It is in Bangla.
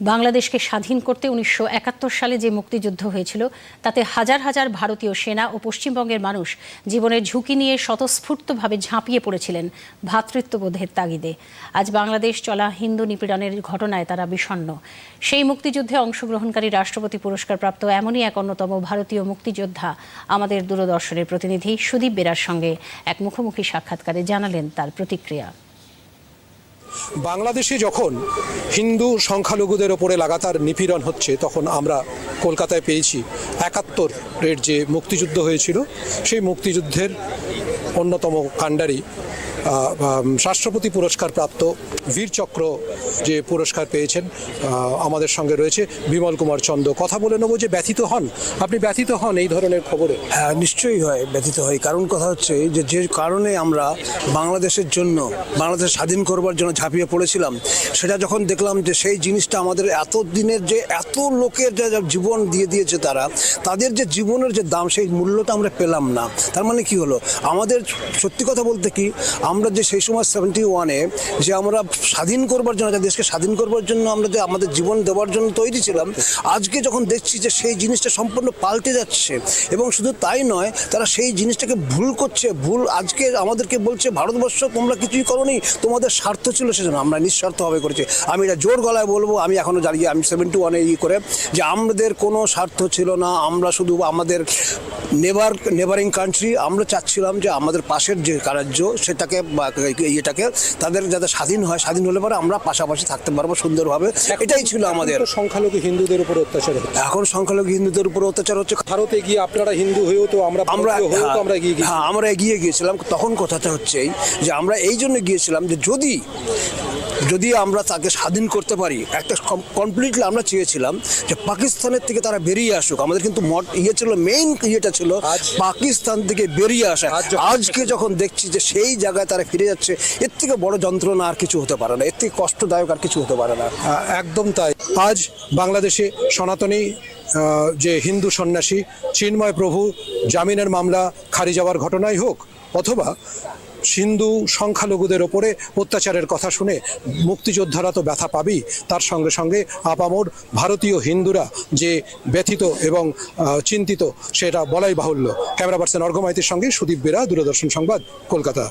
বাংলাদেশকে স্বাধীন করতে উনিশশো একাত্তর সালে যে মুক্তিযুদ্ধ হয়েছিল, তাতে হাজার হাজার ভারতীয় সেনা ও পশ্চিমবঙ্গের মানুষ জীবনের ঝুঁকি নিয়ে স্বতঃস্ফূর্তভাবে ঝাঁপিয়ে পড়েছিলেন ভ্রাতৃত্ববোধের তাগিদে। আজ বাংলাদেশ চলা হিন্দু নিপীড়নের ঘটনায় তারা বিষণ্ণ। সেই মুক্তিযুদ্ধে অংশগ্রহণকারী রাষ্ট্রপতি পুরস্কারপ্রাপ্ত এমনই এক অন্যতম ভারতীয় মুক্তিযোদ্ধা আমাদের দূরদর্শনের প্রতিনিধি সুদীপ বেরার সঙ্গে এক মুখোমুখি সাক্ষাৎকারে জানালেন তার প্রতিক্রিয়া। বাংলাদেশে যখন হিন্দু সংখ্যালঘুদের ওপরে লাগাতার নিপীড়ন হচ্ছে, তখন আমরা কলকাতায় পেয়েছি একাত্তরের যে মুক্তিযুদ্ধ হয়েছিল, সেই মুক্তিযুদ্ধের অন্যতম কাণ্ডারি রাষ্ট্রপতি পুরস্কার প্রাপ্ত বীরচক্র যে পুরস্কার পেয়েছেন আমাদের সঙ্গে রয়েছে বিমল কুমার চন্দ। কথা বলে নেব যে ব্যথিত হন। আপনি ব্যথিত হন এই ধরনের খবরে? হ্যাঁ নিশ্চয়ই হয়, ব্যথিত হয়। কারণ কথা হচ্ছে, যে যে কারণে আমরা বাংলাদেশের জন্য, বাংলাদেশ স্বাধীন করবার জন্য ঝাঁপিয়ে পড়েছিলাম, সেটা যখন দেখলাম যে সেই জিনিসটা আমাদের এত দিনের যে এত লোকের যে জীবন দিয়ে দিয়েছে তারা, তাদের যে জীবনের যে দাম, সেই মূল্যটা আমরা পেলাম না। তার মানে কি হলো? আমাদের সত্যি কথা বলতে কি আমরা যে সেই সময় সেভেন্টি ওয়ানে যে আমরা স্বাধীন করবার জন্য দেশকে স্বাধীন করবার জন্য আমরা যে আমাদের জীবন দেওয়ার জন্য তৈরি ছিলাম, আজকে যখন দেখছি যে সেই জিনিসটা সম্পূর্ণ পাল্টে যাচ্ছে এবং শুধু তাই নয়, তারা সেই জিনিসটাকে ভুল করছে, ভুল আজকে আমাদেরকে বলছে, ভারতবর্ষ, তোমরা কিছুই করনি, তোমাদের স্বার্থ ছিল সেজন্য আমরা নিঃস্বার্থভাবে করেছি। আমি এটা জোর গলায় বলব, আমি এখনও দাঁড়িয়ে আমি সেভেন্টি ওয়ানে ই করে যে আমাদের কোনো স্বার্থ ছিল না, আমরা শুধু আমাদের নেবার নেবারিং কান্ট্রি আমরা চাচ্ছিলাম যে আমাদের পাশের যে রাজ্য, সেটাকে বা ইয়েটাকে তাদের যাতে স্বাধীন হয় স্বাধীন হলে পরে আমরা পাশাপাশি থাকতে পারব সুন্দরভাবে। এটাই ছিল আমাদের। সংখ্যালঘু হিন্দুদের উপর অত্যাচার হচ্ছে। এখন সংখ্যালঘু হিন্দুদের উপর অত্যাচার হচ্ছে। ভারতে গিয়ে আপনারা হিন্দু হয়েও তো আমরা আমরা তো আমরা এগিয়ে হ্যাঁ আমরা এগিয়ে গিয়েছিলাম। তখন কথাটা হচ্ছে এই যে আমরা এই জন্য গিয়েছিলাম যে যদি যদি আমরা তাকে স্বাধীন করতে পারি একটা কমপ্লিটলি আমরা চেয়েছিলাম যে পাকিস্তানের থেকে তারা বেরিয়ে আসুক। আমাদের কিন্তু মট ইয়ে ছিল মেইন ইয়েটা ছিল পাকিস্তান থেকে বেরিয়ে আসা। আজকে যখন দেখছি যে সেই জায়গায় তারা ফিরে যাচ্ছে এর থেকে বড় যন্ত্রণা আর কিছু হতে পারে না। এর থেকে কষ্টদায়ক আর কিছু হতে পারে না। একদম তাই। আজ বাংলাদেশে সনাতনী যে হিন্দু সন্ন্যাসী চিন্ময় প্রভু জামিনের মামলা খারিজ যাওয়ার ঘটনাই হোক অথবা হিন্দু সংখ্যালঘুদের ওপরে অত্যাচারের কথা শুনে মুক্তিযোদ্ধারা তো ব্যথা পাবেই। তার সঙ্গে সঙ্গে আপামোর ভারতীয় হিন্দুরা যে ব্যথিত এবং চিন্তিত, সেটা বলাই বাহুল্য। ক্যামেরা পার্সন অর্ঘমাইতির সঙ্গে সুদীপ বেরা, দূরদর্শন সংবাদ, কলকাতা।